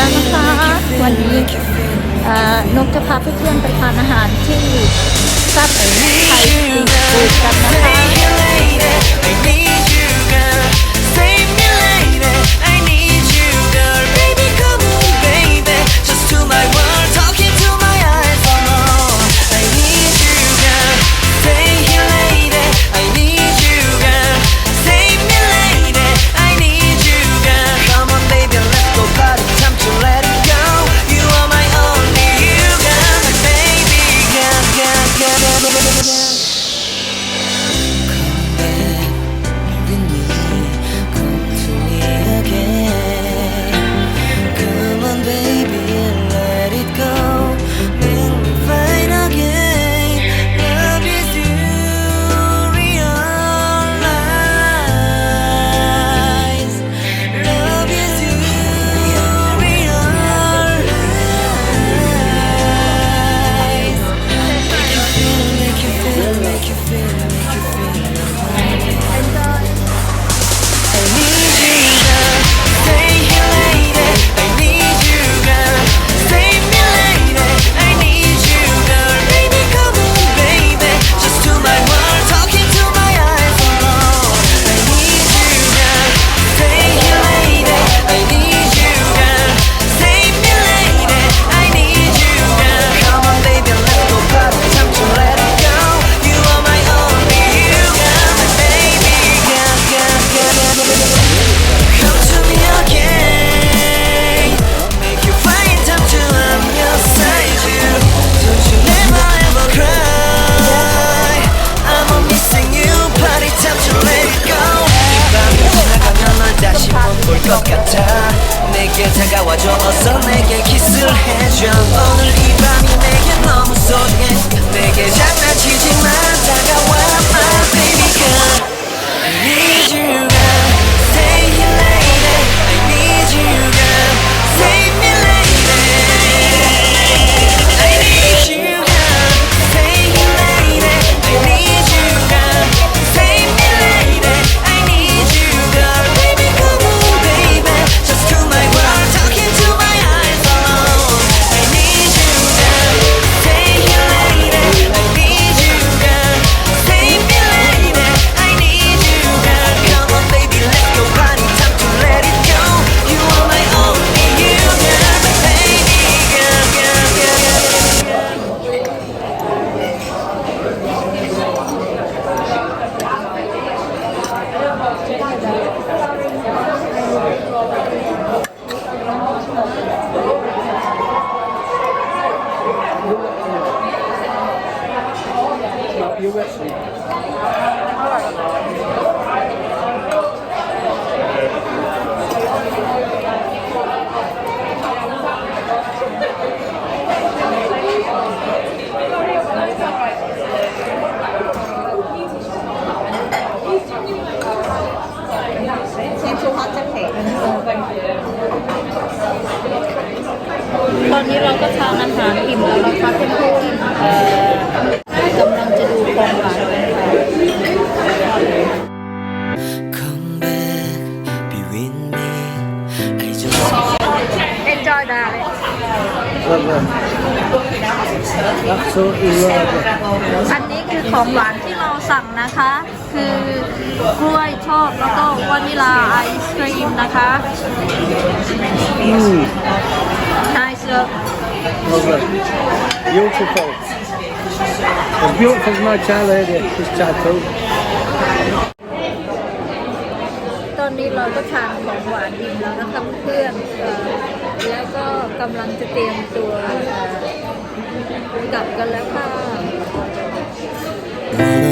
แล้วนะคะ วันนี้นกจะพาเพื่อนๆไปทานอาหารที่ซาบไทยซีฟู้ดกันนะคะ อนนี้เราก็ทานอาหารอิ่มแล้วนะคะเพื่อนๆกำลังจะดูของหวานกันค่ะ Come back, be with me. I just Enjoy ดาเลยอันนี้คือของหวานที่เราสั่งนะคะ คือกล้วยทอดแล้วก็วานิลาไอศครีมนะคะ Mm, Lovely. Well beautiful. As beautiful as my child lady, his tattoo. ตอนนี้เราก็ทานของหวานอิ่มแล้วนะคะเพื่อนแล้วก็กำลังจะเตรียมตัวกลับกันแล้วค่ะ